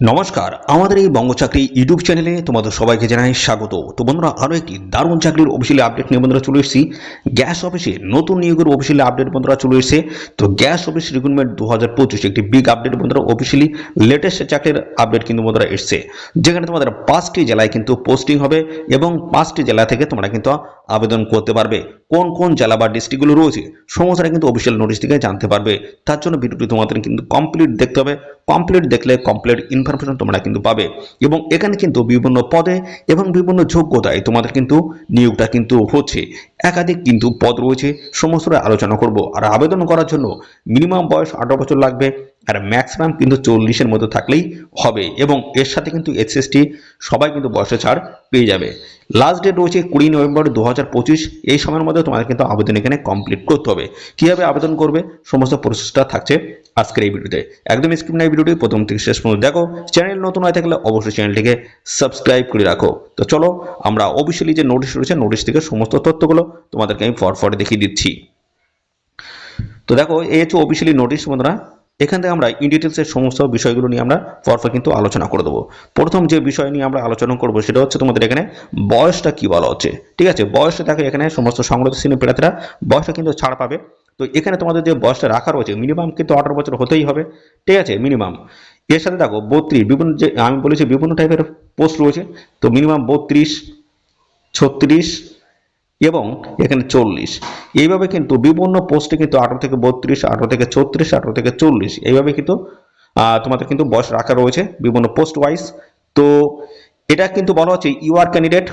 নমস্কার, আমাদের এই বঙ্গচাকরি ইউটিউব চ্যানেলে তোমাদের সবাইকে জানাই স্বাগত। তো বন্ধুরা আরও একটি দারুণ চাকরির অফিসিয়ালি আপডেট নিয়ে বন্ধুরা চলে এসেছি। গ্যাস অফিসে নতুন নিয়োগের অফিসিয়ালি আপডেট বন্ধুরা চলে এসেছে। তো গ্যাস অফিস রিক্রুটমেন্ট দু হাজার পঁচিশ, একটি বিগ আপডেট বন্ধুরা অফিসিয়ালি লেটেস্ট চাকরির আপডেট কিন্তু বন্ধুরা এসছে। যেখানে তোমাদের পাঁচটি জেলায় কিন্তু পোস্টিং হবে এবং পাঁচটি জেলা থেকে তোমরা কিন্তু আবেদন করতে পারবে। কোন কোন জেলা বা ডিস্ট্রিক্টগুলো রয়েছে সমস্তটা কিন্তু অফিসিয়াল নোটিশ থেকে জানতে পারবে। তার জন্য ভিডিওটি তোমাদের কিন্তু কমপ্লিট দেখতে হবে। কমপ্লিট দেখলে কমপ্লিট ইনফরমেশন তোমরা কিন্তু পাবে। এবং এখানে কিন্তু বিভিন্ন পদে এবং বিভিন্ন যোগ্যতায় তোমাদের কিন্তু নিয়োগটা কিন্তু হচ্ছে। একাধিক কিন্তু পদ রয়েছে সমস্ত আলোচনা করব। আর আবেদন করার জন্য মিনিমাম বয়স আঠারো বছর লাগবে। আর ম্যাক্সিমাম কিন্তু চল্লিশের মধ্যে থাকলেই হবে এবং এর সাথে কিন্তু এসএসটি সবাই কিন্তু বয়সে ছাড় পেয়ে যাবে। লাস্ট ডেট রয়েছে কুড়ি নভেম্বর দু হাজার পঁচিশ, এই সময়ের মধ্যে তোমাদের কিন্তু আবেদন এখানে কমপ্লিট করতে হবে। কীভাবে আবেদন করবে, সমস্ত প্রসেসটা থাকছে আজকের এই ভিডিওতে। একদম স্ক্রিপ নাই ভিডিওটি, প্রথম থেকে শেষ পর্যন্ত দেখো। চ্যানেল নতুন হয়ে থাকলে অবশ্যই চ্যানেলটিকে সাবস্ক্রাইব করে রাখো। তো চলো, আমরা অফিসিয়ালি যে নোটিশ রয়েছে নোটিশ থেকে সমস্ত তথ্যগুলো তোমাদেরকে আমি ফর ফর দেখিয়ে দিচ্ছি। তো দেখো, এই হচ্ছে অফিসিয়ালি নোটিশ বন্ধুরা। এখান থেকে আমরা ইন ডিটেলসের সমস্ত বিষয়গুলো নিয়ে আমরা পরপর কিন্তু আলোচনা করে দেবো। প্রথম যে বিষয় নিয়ে আমরা আলোচনা করব সেটা হচ্ছে তোমাদের এখানে বয়সটা কি বলা হচ্ছে, ঠিক আছে? বয়সটা দেখো এখানে সমস্ত সংগ্রহ শ্রেণি প্রার্থীরা বয়সটা কিন্তু ছাড় পাবে। তো এখানে তোমাদের যে বয়সটা রাখা রয়েছে মিনিমাম কিন্তু আঠারো বছর হতেই হবে, ঠিক আছে? মিনিমাম এর সাথে দেখো বত্রিশ, বিভিন্ন যে আমি বলেছি বিভিন্ন টাইপের পোস্ট রয়েছে। তো মিনিমাম বত্রিশ, ছত্রিশ এবং এখানে চল্লিশ। এইভাবে কিন্তু বিভিন্ন পোস্টে কিন্তু আঠারো থেকে বত্রিশ, আঠারো থেকে ছত্রিশ, আঠারো থেকে চল্লিশ, এইভাবে কিন্তু তোমাদের কিন্তু বয়স রাখা রয়েছে বিভিন্ন পোস্ট ওয়াইজ তো এটা কিন্তু বলা হচ্ছে ইউআর ক্যান্ডিডেট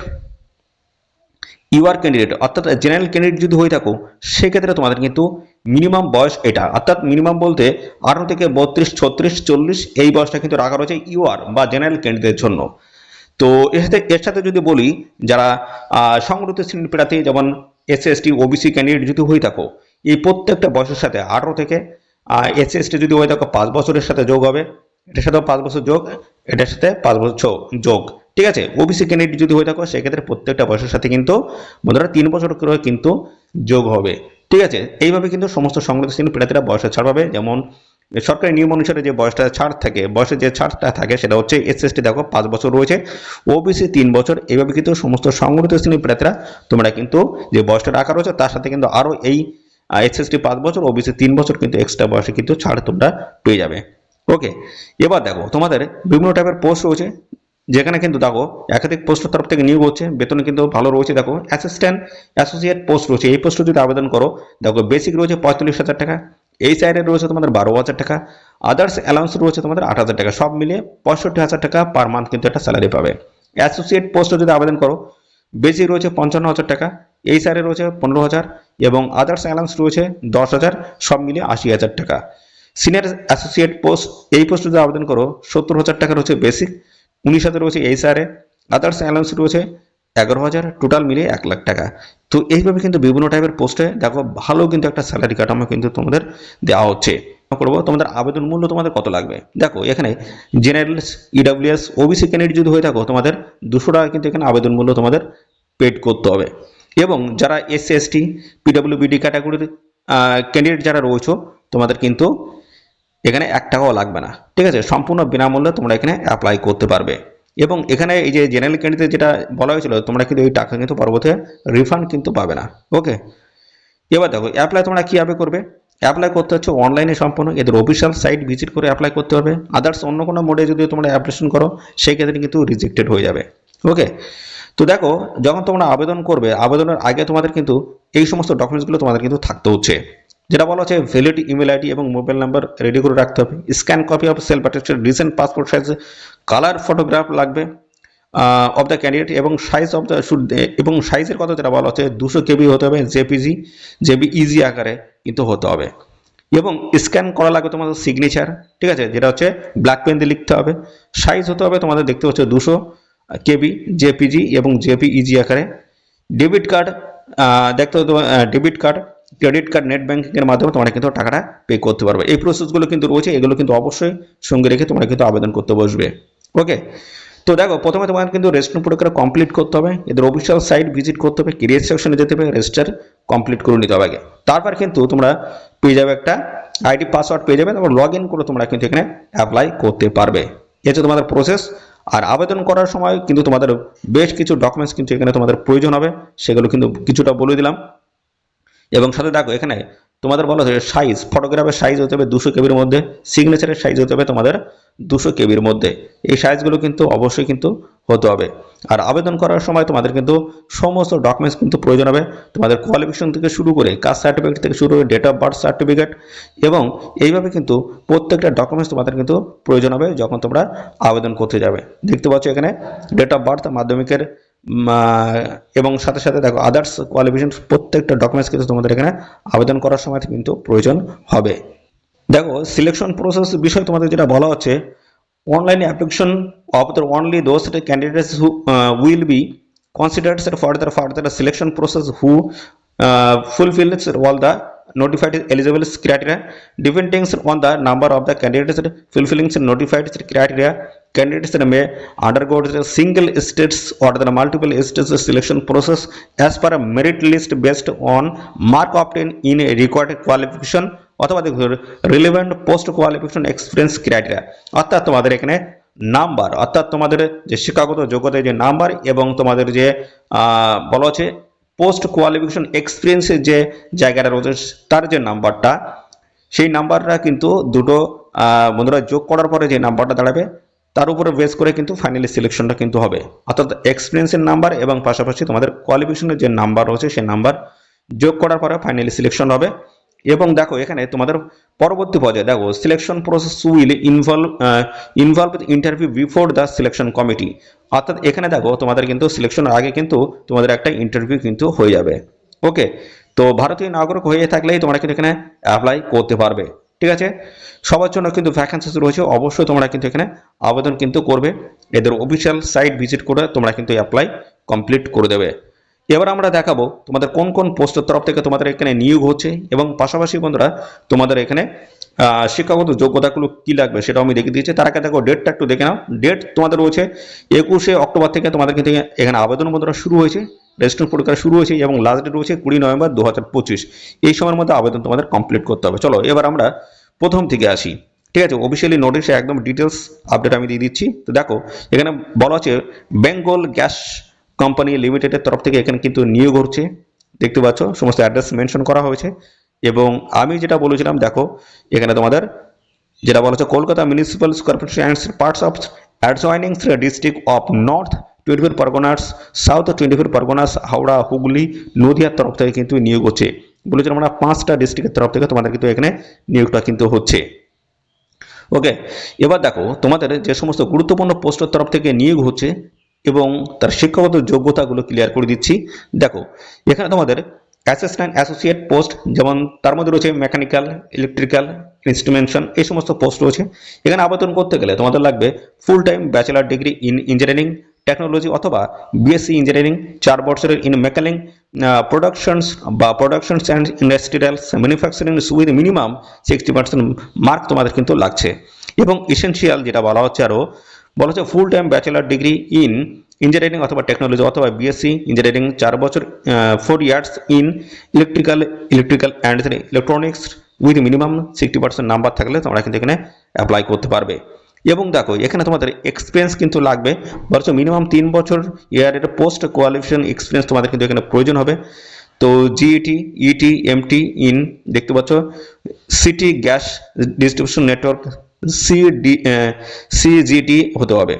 ইউআর ক্যান্ডিডেট অর্থাৎ জেনারেল ক্যান্ডিডেট যদি হয়ে থাকো, সেক্ষেত্রে তোমাদের কিন্তু মিনিমাম বয়স এটা। অর্থাৎ মিনিমাম বলতে আঠারো থেকে বত্রিশ, ছত্রিশ, চল্লিশ, এই বয়সটা কিন্তু রাখা রয়েছে ইউআর বা জেনারেল ক্যান্ডিডেটের জন্য। তো এর সাথে এর সাথে যদি বলি, যারা সংগঠিত শ্রেণির প্রার্থী, যেমন এস এসটি ওবিসি ক্যান্ডিডেট যদি হয়ে থাকো, এই প্রত্যেকটা বয়সের সাথে আঠারো থেকে এস এসটি যদি হয়ে থাকো, পাঁচ বছরের সাথে যোগ হবে। এটার সাথেও পাঁচ বছর যোগ, এটার সাথে পাঁচ বছর যোগ। ঠিক আছে? ওবিসি ক্যান্ডিডেট যদি হয়ে থাকো, সেক্ষেত্রে প্রত্যেকটা বয়সের সাথে কিন্তু, বন্ধুরা তিন বছর করে কিন্তু যোগ হবে। ঠিক আছে? এইভাবে কিন্তু সমস্ত শ্রেণির প্রার্থীরা বয়সে ছাড় পাবে। যেমন সরকারি নিয়ম অনুসারে যে বয়সটা ছাড় থাকে বয়সের যে ছাড়টা থাকে সেটা হচ্ছে এসএসটি দেখো, পাঁচ বছর রয়েছে। ওবিসি তিন বছর, এভাবে কিন্তু সমস্ত সংগঠিত শ্রেণির প্রার্থীরা, তোমরা কিন্তু যে বয়সটা রাখা রয়েছে তার সাথে কিন্তু আরও এই এসএসটি পাঁচ বছর ওবিসি তিন বছর কিন্তু এক্সট্রা বয়সে কিন্তু ছাড় তোমরা পেয়ে যাবে। ওকে এবার দেখো, তোমাদের বিভিন্ন টাইপের পোস্ট রয়েছে। যেখানে কিন্তু দেখো, একাধিক পোস্টের তরফ থেকে নিয়োগ হচ্ছে, বেতন কিন্তু ভালো রয়েছে। দেখো অ্যাসিস্ট্যান্ট অ্যাসোসিয়েট পোস্ট রয়েছে। এই পোস্টে যদি আবেদন করো, দেখো বেসিক রয়েছে পঁয়তাল্লিশ হাজার টাকা এই সাইডে রয়েছে তোমাদের বারো হাজার টাকা। আদার্স অ্যালাউন্স রয়েছে তোমাদের আট হাজার টাকা। সব মিলিয়ে পঁয়ষট্টি হাজার টাকা পার মান্থ কিন্তু একটা স্যালারি পাবে। অ্যাসোসিয়েট পোস্টে যদি আবেদন করো বেসিক রয়েছে পঞ্চান্ন হাজার টাকা। এই সাইডে রয়েছে পনেরো হাজার এবং আদার্স অ্যালাউন্স রয়েছে দশ হাজার, সব মিলিয়ে আশি হাজার টাকা। সিনিয়র অ্যাসোসিয়েট পোস্ট এই পোস্টে যদি আবেদন করো, সত্তর হাজার টাকা রয়েছে বেসিক উনিশ হাজার রয়েছে এই সারে আদার্স অ্যালাউন্স রয়েছে এগারো হাজার টোটাল মিলিয়ে এক লাখ টাকা। তো এইভাবে কিন্তু বিভিন্ন টাইপের পোস্টে দেখো ভালো কিন্তু একটা স্যালারি কাঠামো কিন্তু তোমাদের দেওয়া হচ্ছে। করব? তোমাদের আবেদন মূল্য তোমাদের কত লাগবে? দেখো, এখানে জেনারেল ইডাব্লিউএস ওবিসি ক্যান্ডিডেট যদি হয়ে থাকো, তোমাদের দুশো টাকা কিন্তু এখানে আবেদন মূল্য তোমাদের পেড করতে হবে। এবং যারা এসসি এসটি পিডব্লিউবিডি ক্যাটাগরির ক্যান্ডিডেট যারা রয়েছে, তোমাদের কিন্তু এখানে এক টাকাও লাগবে না। ঠিক আছে? সম্পূর্ণ বিনামূল্যে তোমরা এখানে অ্যাপ্লাই করতে পারবে। এবং এখানে এই যে জেনারেল ক্যান্ডিডেট যেটা বলা হয়েছিল, তোমরা কিন্তু এই টাকা কিন্তু পরবর্তীতে রিফান্ড কিন্তু পাবে না। ওকে এবার দেখো অ্যাপ্লাই তোমরা কীভাবে করবে? অ্যাপ্লাই করতে হচ্ছে অনলাইনে সম্পূর্ণ, এদের অফিসিয়াল সাইট ভিজিট করে অ্যাপ্লাই করতে হবে। আদার্স অন্য কোনো মোডে যদি তোমরা অ্যাপ্লিকেশন করো, সেই ক্ষেত্রে কিন্তু রিজেক্টেড হয়ে যাবে। ওকে তো দেখো, যখন তোমরা আবেদন করবে, আবেদনের আগে তোমাদের কিন্তু এই সমস্ত ডকুমেন্টসগুলো তোমাদের কিন্তু থাকতে হচ্ছে। যেটা বলা হচ্ছে ভ্যালিড ইমেল আইডি এবং মোবাইল নাম্বার রেডি করে রাখতে হবে। Scan copy of self attested recent passport size colour photograph লাগবে অফ দ্য ক্যান্ডিডেট এবং সাইজ অফ দ্য শুড এবং সাইজের কথা যেটা বলা হচ্ছে দুশো কেবি হতে হবে জেপিজি জেবি ইজি আকারে কিন্তু হতে হবে। এবং স্ক্যান করা লাগবে তোমাদের সিগনেচার ঠিক আছে? যেটা হচ্ছে ব্ল্যাক পেন দিয়ে লিখতে হবে। সাইজ হতে হবে তোমাদের দেখতে হচ্ছে দুশো কেবি জেপিজি এবং জেপি ইজি আকারে। ডেবিট কার্ড দেখতে হতো debit card credit card, net ব্যাঙ্কিংয়ের মাধ্যমে তোমরা কিন্তু টাকাটা পে করতে পারবে। এই প্রসেসগুলো কিন্তু রয়েছে, এগুলো কিন্তু অবশ্যই সঙ্গে রেখে তোমরা কিন্তু আবেদন করতে বসবে। ওকে তো দেখো, প্রথমে তোমার কিন্তু রেজিস্ট্রেশন প্রক্রিয়া কমপ্লিট করতে হবে। এদের অফিসিয়াল সাইট ভিজিট করতে হবে কেরিয়ার সেকশনে যেতে হবে রেজিস্টার কমপ্লিট করে নিতে হবে আগে। তারপর কিন্তু তোমরা পেয়ে যাবে একটা আইডি পাসওয়ার্ড পেয়ে যাবে, তারপর লগ ইন করে তোমরা কিন্তু এখানে অ্যাপ্লাই করতে পারবে। হচ্ছে তোমাদের প্রসেস আর আবেদন করার সময় কিন্তু তোমাদের বেশ কিছু ডকুমেন্টস কিন্তু এখানে তোমাদের প্রয়োজন হবে, সেগুলো কিন্তু কিছুটা বলে দিলাম। এবং সাথে দেখো এখানে তোমাদের বলা হচ্ছে সাইজ ফটোগ্রাফের সাইজ হতে হবে দুশো কেবির মধ্যে সিগনেচারের সাইজ হতে হবে তোমাদের দুশো কেবির মধ্যে। এই সাইজগুলো কিন্তু অবশ্যই কিন্তু হতে হবে। আর আবেদন করার সময় তোমাদের কিন্তু সমস্ত ডকুমেন্টস কিন্তু প্রয়োজন হবে। তোমাদের কোয়ালিফিকেশন থেকে শুরু করে কাস্ট সার্টিফিকেট থেকে শুরু করে ডেট অফ বার্থ সার্টিফিকেট এবং এইভাবে কিন্তু প্রত্যেকটা ডকুমেন্টস তোমাদের কিন্তু প্রয়োজন হবে যখন তোমরা আবেদন করতে যাবে। দেখতে পাচ্ছ এখানে ডেট অফ বার্থ মাধ্যমিকের এবং সাথে সাথে দেখো আদার্স কোয়ালিফিকেশন প্রত্যেকটা ডকুমেন্টস কিন্তু তোমাদের এখানে আবেদন করার সময় কিন্তু প্রয়োজন হবে। দেখো সিলেকশন প্রসেস বিষয়ে তোমাদের যেটা বলা হচ্ছে online application of the only those candidates who will be considered further further selection process who fulfills all the notified eligible criteria depending on the number of the candidates fulfilling notified criteria candidates may undergo the single states or the multiple states selection process as per a merit list based on mark obtained in a required qualification অথবা দেখো relevant post qualification experience criteria অর্থাৎ তোমাদের এখানে number অর্থাৎ তোমাদের যে শিক্ষাগত যোগ্যতার যে নাম্বার এবং তোমাদের যে বলা হচ্ছে পোস্ট কোয়ালিফিকেশন এক্সপিরিয়েন্সের যে জায়গাটা রয়েছে, তার যে নাম্বারটা সেই নাম্বারটা কিন্তু দুটো বন্ধুরা যোগ করার পরে যে নাম্বারটা দাঁড়াবে, তার উপরে বেস করে কিন্তু ফাইনালি সিলেকশনটা কিন্তু হবে। অর্থাৎ এক্সপিরিয়েন্সের নাম্বার এবং পাশাপাশি তোমাদের কোয়ালিফিকেশনের যে নাম্বার রয়েছে, সেই নাম্বার যোগ করার পরে ফাইনালি সিলেকশন হবে। এবং দেখো এখানে তোমাদের পরবর্তী পর্যায়ে দেখো selection process will involve involve interview before the selection committee অর্থাৎ এখানে দেখো, তোমাদের কিন্তু সিলেকশনের আগে কিন্তু তোমাদের একটা ইন্টারভিউ কিন্তু হয়ে যাবে। ওকে তো ভারতীয় নাগরিক হয়ে থাকলেই তোমরা কিন্তু এখানে অ্যাপ্লাই করতে পারবে। ঠিক আছে? সবার জন্য কিন্তু ভ্যাকেন্সিস রয়েছে অবশ্যই তোমরা কিন্তু এখানে আবেদন কিন্তু করবে। এদের অফিসিয়াল সাইট ভিজিট করে তোমরা কিন্তু অ্যাপ্লাই কমপ্লিট করে দেবে। এবার আমরা দেখাবো তোমাদের কোন কোন পোস্টের তরফ থেকে তোমাদের এখানে নিয়োগ হচ্ছে এবং পাশাপাশি বন্ধুরা তোমাদের এখানে শিক্ষাগত যোগ্যতাগুলো কি লাগবে সেটাও আমি দেখে দিয়েছি তার আগে দেখো ডেটটা একটু দেখে নাও। ডেট তোমাদের রয়েছে একুশে অক্টোবর থেকে তোমাদের কিন্তু এখানে আবেদন বন্ধুরা শুরু হয়েছে রেজিস্ট্রেশন পরীক্ষা শুরু হয়েছে এবং লাস্ট ডেট রয়েছে কুড়ি নভেম্বর দু হাজার পঁচিশ। এই সময়ের মধ্যে আবেদন তোমাদের কমপ্লিট করতে হবে। চলো, এবার আমরা প্রথম থেকে আসি। ঠিক আছে অফিসিয়ালি নোটিশে একদম ডিটেলস আপডেট আমি দিয়ে দিচ্ছি। তো দেখো, এখানে বলা হচ্ছে বেঙ্গল গ্যাস কোম্পানি লিমিটেডের তরফ থেকে এখানে কিন্তু নিয়োগ হচ্ছে। দেখতে পাচ্ছ, সমস্ত অ্যাড্রেস মেনশন করা হয়েছে। এবং আমি যেটা বলেছিলাম, দেখো, এখানে তোমাদের যেটা বলা হচ্ছে, Kolkata municipal corporation and parts of adjoining district of north twenty four Parganas south twenty four Parganas Howrah, Hooghly, নদিয়ার তরফ থেকে কিন্তু নিয়োগ হচ্ছে। বলেছিলাম আমরা পাঁচটা ডিস্ট্রিক্টের তরফ থেকে তোমাদের কিন্তু এখানে নিয়োগটা কিন্তু হচ্ছে। ওকে এবার দেখো, তোমাদের যে সমস্ত গুরুত্বপূর্ণ পোস্টের তরফ থেকে নিয়োগ হচ্ছে এবং তার শিক্ষাগত যোগ্যতাগুলো ক্লিয়ার করে দিচ্ছি। দেখো, এখানে তোমাদের অ্যাসিস্ট্যান্ট অ্যাসোসিয়েট পোস্ট যেমন তার মধ্যে রয়েছে মেকানিক্যাল ইলেকট্রিক্যাল ইনস্ট্রুমেন্টেশন এই সমস্ত পোস্ট রয়েছে। এখানে আবেদন করতে গেলে তোমাদের লাগবে full time bachelor degree in engineering technology অথবা বিএসসি ইঞ্জিনিয়ারিং চার বছরের ইন মেকানিং প্রোডাকশনস বা productions and industrials manufacturing with minimum sixty percent mark তোমাদের কিন্তু লাগছে। এবং এসেনশিয়াল যেটা বলা হচ্ছে আরও বলা হচ্ছে full time bachelor degree in engineering অথবা টেকনোলজি অথবা বিএসসি ইঞ্জিনিয়ারিং চার বছর four years in electrical electrical and electronics with minimum sixty percent number থাকলে তোমরা কিন্তু এখানে অ্যাপ্লাই করতে পারবে। এবং দেখো, এখানে তোমাদের এক্সপিরিয়েন্স কিন্তু লাগবে। বরঞ্চ মিনিমাম তিন বছর ইয়ারের পোস্ট কোয়ালিফিকেশন এক্সপিরিয়েন্স তোমাদের কিন্তু এখানে প্রয়োজন হবে। তো জিইটি ইটি এমটি ইন দেখতে পাচ্ছ city gas distribution network CD CGT হতে হবে।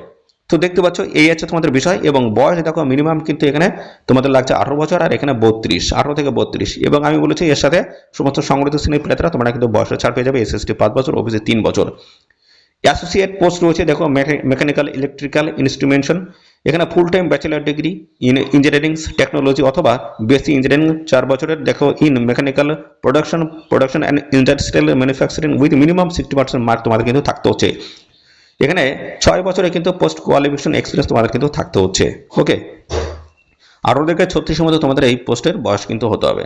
তো দেখতে পাচ্ছ, এই আছে তোমাদের বিষয় এবং বয়স, দেখো মিনিমাম কিন্তু এখানে তোমাদের লাগছে আঠারো বছর আর এখানে বত্রিশ, আঠারো থেকে বত্রিশ। এবং আমি বলেছি, এর সাথে সমস্ত সংগঠিত শ্রেণির প্লেতারা তোমরা কিন্তু বয়সের ছাড় পেয়ে যাবে এসএসটি পাঁচ বছর, অফিসে তিন বছর। অ্যাসোসিয়েট পোস্ট রয়েছে, দেখো মেকানিক্যাল ইলেকট্রিক্যাল ইনস্ট্রুমেন্টেশন এখানে full time bachelor degree in engineering technology অথবা বেসি ইঞ্জিনিয়ারিং চার বছরের, দেখো in mechanical production production and industrial manufacturing with minimum sixty percent mark তোমাদের কিন্তু থাকতে হচ্ছে। এখানে ছয় বছরে কিন্তু পোস্ট কোয়ালিফিকেশন এক্সপিরিয়েন্স তোমাদের কিন্তু থাকতে হচ্ছে ওকে আঠারো থেকে ছত্রিশের মধ্যে তোমাদের এই পোস্টের বয়স কিন্তু হতে হবে।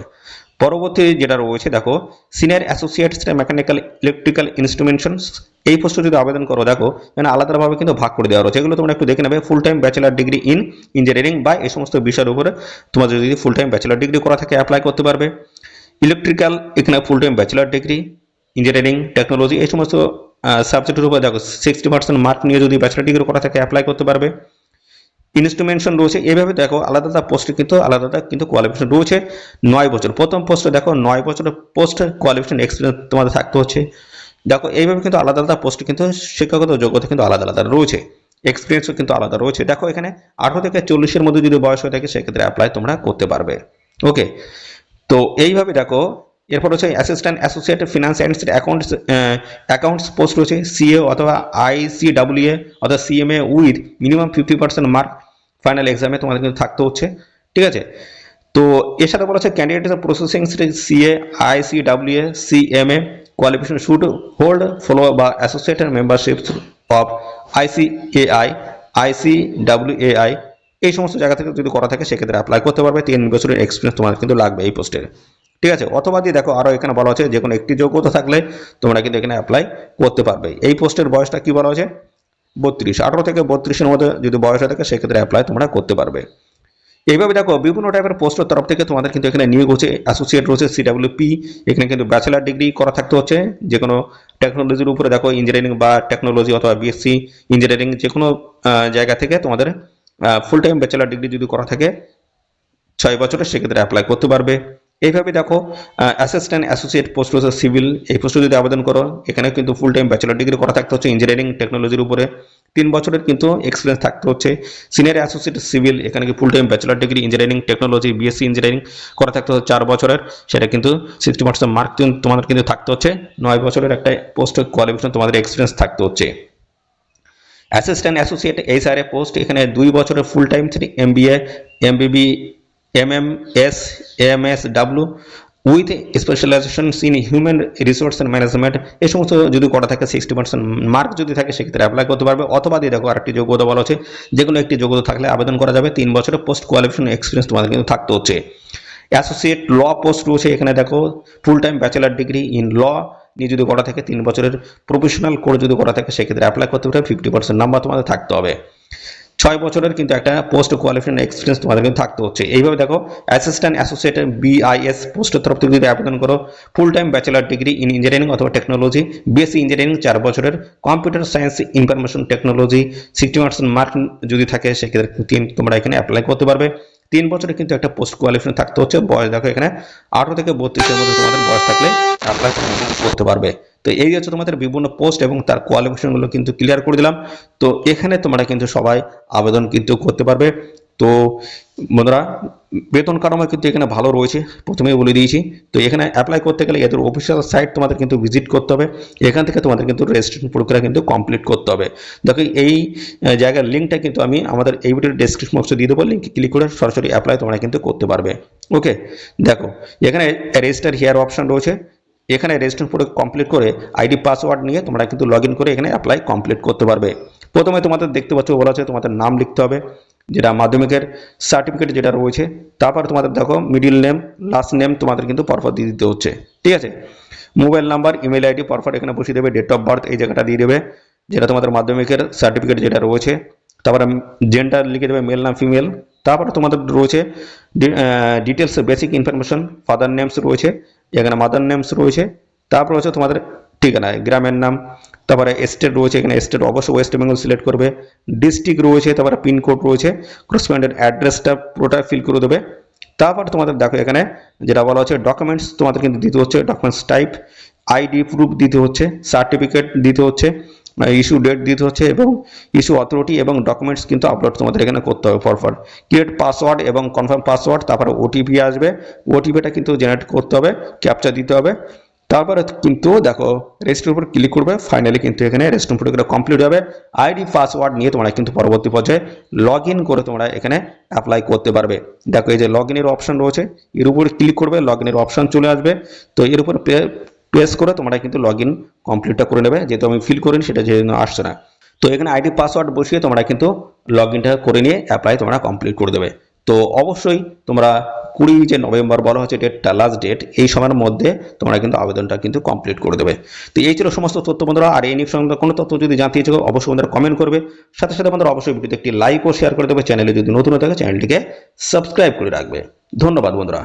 পরবর্তী যেটা রয়েছে, দেখো senior associates mechanical electrical instruments এই পোস্টে যদি আবেদন করো, দেখো এখানে আলাদাভাবে কিন্তু ভাগ করে দেওয়া রয়েছে। এগুলো তোমরা একটু দেখে নেবে full time bachelor degree in engineering বা এই সমস্ত বিষয়ের উপরে তোমাদের যদি ফুল টাইম ব্যাচেলার ডিগ্রি করা থাকে অ্যাপ্লাই করতে পারবে। ইলেকট্রিক্যাল এখানে full time bachelor degree engineering technology এই সমস্ত সাবজেক্টের উপর, দেখো সিক্সটি পার্সেন্ট মার্ক নিয়ে যদি ব্যাচেলার ডিগ্রি করা থাকে অ্যাপ্লাই করতে পারবে। ইনস্ট্রুমেন্টেশন রয়েছে, এভাবে দেখো আলাদা আলাদা পোস্টে কিন্তু আলাদা আলাদা কিন্তু কোয়ালিফিকেশন রয়েছে। নয় বছর, প্রথম পোস্টে দেখো নয় বছরের পোস্ট কোয়ালিফিকেশন এক্সপিরিয়েন্স তোমাদের থাকতে হচ্ছে। দেখো এইভাবে কিন্তু আলাদা আলাদা পোস্টে কিন্তু শিক্ষাগত যোগ্যতা কিন্তু আলাদা আলাদা রয়েছে। এক্সপিরিয়েন্সও কিন্তু আলাদা রয়েছে। দেখো এখানে আঠারো থেকে চল্লিশের মধ্যে যদি বয়স হয়ে থাকে, সেক্ষেত্রে অ্যাপ্লাই তোমরা করতে পারবে। ওকে তো এইভাবে দেখো এরপর হচ্ছে assistant associate finance and accounts accounts post রয়েছে সিএ অথবা আইসিডাব্লিউএ অথবা CMA with minimum fifty percent mark final এক্সামে তোমাদের কিন্তু থাকতে হচ্ছে, ঠিক আছে? তো এর সাথে বলা হচ্ছে candidate processing CA ICWA CMA qualification should hold follow বা associated membership of ICAI ICWAI এই সমস্ত জায়গা থেকে যদি করা থাকে, সেক্ষেত্রে অ্যাপ্লাই করতে পারবে। তিন বছরের এক্সপিরিয়েন্স তোমার কিন্তু লাগবে এই পোস্টের ঠিক আছে? অথবা দিয়ে দেখো আরও এখানে বলা হচ্ছে যে কোনো একটি যোগ্যতা থাকলে তোমরা কিন্তু এখানে অ্যাপ্লাই করতে পারবে। এই পোস্টের বয়সটা কি বলা হয়েছে? বত্রিশ। আঠারো থেকে বত্রিশের মধ্যে যদি বয়স হয়ে থাকে, সেক্ষেত্রে অ্যাপ্লাই তোমরা করতে পারবে। এইভাবে দেখো, বিভিন্ন টাইপের পোস্টের তরফ থেকে তোমাদের কিন্তু এখানে নিয়োগ হচ্ছে অ্যাসোসিয়েট রয়েছে সিডাব্লিউপি এখানে কিন্তু ব্যাচেলার ডিগ্রি করা থাকতে হচ্ছে। যে কোনো টেকনোলজির উপরে দেখো ইঞ্জিনিয়ারিং বা টেকনোলজি অথবা বিএসসি ইঞ্জিনিয়ারিং যে কোনো জায়গা থেকে তোমাদের ফুল টাইম ব্যাচেলার ডিগ্রি যদি করা থাকে, ছয় বছরের, সেক্ষেত্রে অ্যাপ্লাই করতে পারবে। এইভাবে দেখো অ্যাসিস্ট্যান্ট অ্যাসোসিয়েট পোস্ট রয়েছে সিভিল এই পোস্টে যদি আবেদন করো, এখানে কিন্তু ফুল টাইম ব্যাচেলার ডিগ্রি করা থাকতে হচ্ছে ইঞ্জিনিয়ারিং টেকনোলজির উপরে। তিন বছরের কিন্তু এক্সপিরিয়েন্স থাকতে হচ্ছে। সিনিয়র অ্যাসোসিয়েট সিভিল এখানে কি full time bachelor degree engineering technology BSc engineering করা থাকতে হচ্ছে চার বছরের। সেটা কিন্তু সিক্সটি পার্সেন্ট মার্ক তোমাদের কিন্তু থাকতে হচ্ছে। নয় বছরের একটা পোস্ট কোয়ালিফিকেশন তোমাদের এক্সপিরিয়েন্স থাকতে হচ্ছে। অ্যাসিস্ট্যান্ট অ্যাসোসিয়েট এইচআরএ পোস্ট এখানে দুই বছরের full time three MBA MBB MSW with specialization in human resource and management এই সমস্ত যদি করা থাকে সিক্সটি পার্সেন্ট মার্ক যদি থাকে, সেক্ষেত্রে অ্যাপ্লাই করতে পারবে। অথবা দিয়ে দেখো আরেকটি যোগ্যতা বলা হচ্ছে, যে কোনো একটি যোগ্যতা থাকলে আবেদন করা যাবে। তিন বছরের পোস্ট কোয়ালিফিকেশন এক্সপিরিয়েন্স তোমাদের কিন্তু থাকতে হচ্ছে। অ্যাসোসিয়েট ল পোস্ট রয়েছে, এখানে দেখো full time bachelor degree in law নিয়ে যদি করা থাকে, তিন বছরের প্রফেশনাল কোর্স যদি করা থাকে, সেক্ষেত্রে অ্যাপ্লাই করতে পারবে। ফিফটি পার্সেন্ট নাম্বার তোমাদের থাকতে হবে। ছয় বছরের কিন্তু একটা পোস্ট কোয়ালিফিকেশন এক্সপিরিয়েন্স তোমাদের কিন্তু থাকতে হচ্ছে। এইভাবে দেখো অ্যাসিস্ট্যান্ট অ্যাসোসিয়েট বিআইএস পোস্টের তরফ থেকে যদি আবেদন করো full time bachelor degree in engineering অথবা টেকনোলজি বিএসসি ইঞ্জিনিয়ারিং চার বছরের computer science information technology sixty percent mark যদি থাকে, সেক্ষেত্রে তোমরা এখানে অ্যাপ্লাই করতে পারবে। তিন বছরে কিন্তু একটা পোস্ট কোয়ালিফিকেশন থাকতে হচ্ছে। বয়স দেখো এখানে আঠারো থেকে বত্রিশের মধ্যে তোমাদের বয়স থাকলে অ্যাপ্লাই করতে পারবে। তো এই হচ্ছে তোমাদের বিভিন্ন পোস্ট এবং তার কোয়ালিফিকেশনগুলো কিন্তু ক্লিয়ার করে দিলাম। তো এখানে তোমরা কিন্তু সবাই আবেদন কিন্তু করতে পারবে। তো বন্ধুরা, বেতন কাঠামো কিন্তু এখানে ভালো রয়েছে, প্রথমেই বলে দিয়েছি। তো এখানে অ্যাপ্লাই করতে গেলে এদের অফিসিয়াল সাইট তোমাদের কিন্তু ভিজিট করতে হবে। এখান থেকে তোমাদের কিন্তু রেজিস্ট্রেশন প্রক্রিয়া কিন্তু কমপ্লিট করতে হবে। দেখো, এই জায়গার লিঙ্কটা কিন্তু আমি আমাদের এই ভিডিওর ডেসক্রিপশন বক্সে দিয়ে দেবো। লিঙ্কে ক্লিক করে সরাসরি অ্যাপ্লাই তোমরা কিন্তু করতে পারবে। ওকে দেখো, এখানে রেজিস্টার হেয়ার অপশন রয়েছে। এখানে রেজিস্ট্রেশন পুরো কমপ্লিট করে আইডি পাসওয়ার্ড নিয়ে তোমরা কিন্তু লগ করে এখানে অ্যাপ্লাই কমপ্লিট করতে পারবে। প্রথমে তোমাদের দেখতে পাচ্ছ বলা আছে তোমাদের নাম লিখতে হবে, যেটা মাধ্যমিকের সার্টিফিকেট যেটা রয়েছে। তারপর তোমাদের দেখো মিডিল নেম লাস্ট নেম তোমাদের কিন্তু পরপর দিয়ে দিতে হচ্ছে। ঠিক আছে? মোবাইল নাম্বার ইমেল আইডি পরপর এখানে বসিয়ে দেবে ডেট অফ বার্থ এই জায়গাটা দিয়ে দেবে, যেটা তোমাদের মাধ্যমিকের সার্টিফিকেট যেটা রয়েছে। তারপরে জেন্ডার লিখে দেবে মেল নাম ফিমেল তারপরে তোমাদের রয়েছে details basic information father names রয়েছে। এখানে মাদার নেমস রয়েছে। তারপর হচ্ছে তোমাদের ঠিকানা গ্রামের নাম, তারপরে স্টেট রয়েছে, এখানে স্টেট অবশ্যই ওয়েস্ট বেঙ্গল সিলেক্ট করবে। ডিস্ট্রিক্ট রয়েছে, তারপরে পিনকোড রয়েছে ক্রসপেন্ডের অ্যাড্রেসটা পুরোটা ফিল করে দেবে। তারপর তোমাদের দেখো এখানে যেটা বলা হচ্ছে ডকুমেন্টস তোমাদের কিন্তু দিতে হচ্ছে ডকুমেন্টস টাইপ আইডি প্রুফ দিতে হচ্ছে সার্টিফিকেট দিতে হচ্ছে ইস্যু ডেট দিতে হচ্ছে এবং ইস্যু অথরিটি এবং ডকুমেন্টস কিন্তু আপলোড তোমাদের এখানে করতে হবে পরপর ক্রিয়েট পাসওয়ার্ড এবং কনফার্ম পাসওয়ার্ড তারপরে ওটিপি আসবে। ওটিপিটা কিন্তু জেনারেট করতে হবে ক্যাপচা দিতে হবে। তারপরে কিন্তু দেখো রেজিস্টার উপর ক্লিক করবে ফাইনালি কিন্তু এখানে রেজিস্ট্রেশন প্রক্রিয়া কমপ্লিট হবে। আইডি পাসওয়ার্ড নিয়ে তোমরা কিন্তু পরবর্তী পর্যায়ে লগ করে তোমরা এখানে অ্যাপ্লাই করতে পারবে। দেখো এই যে লগ অপশন রয়েছে, এর উপর ক্লিক করবে লগ অপশন চলে আসবে। তো এর উপর প্রেস করে তোমরা কিন্তু লগ ইন কমপ্লিটটা করে নেবে। যেহেতু আমি ফিল করিনি, সেটা যেহেতু আসছে না। তো এখানে আইডি পাসওয়ার্ড বসিয়ে তোমরা কিন্তু লগ ইনটা করে নিয়ে অ্যাপ্লাই তোমরা কমপ্লিট করে দেবে। তো অবশ্যই তোমরা কুড়ি যে নভেম্বর বলা হচ্ছে ডেটটা লাস্ট ডেট এই সময়ের মধ্যে তোমরা কিন্তু আবেদনটা কিন্তু কমপ্লিট করে দেবে। তো এই ছিল সমস্ত তথ্য বন্ধুরা। আর এই নিয়ে কোনো তথ্য যদি জানতে ইচ্ছুক অবশ্যই বন্ধুরা কমেন্ট করবে। সাথে সাথে বন্ধুরা অবশ্যই ভিডিওতে একটি লাইক ও শেয়ার করে দেবে। চ্যানেলে যদি নতুন হয়ে থাকে, চ্যানেলটিকে সাবস্ক্রাইব করে রাখবে। ধন্যবাদ বন্ধুরা।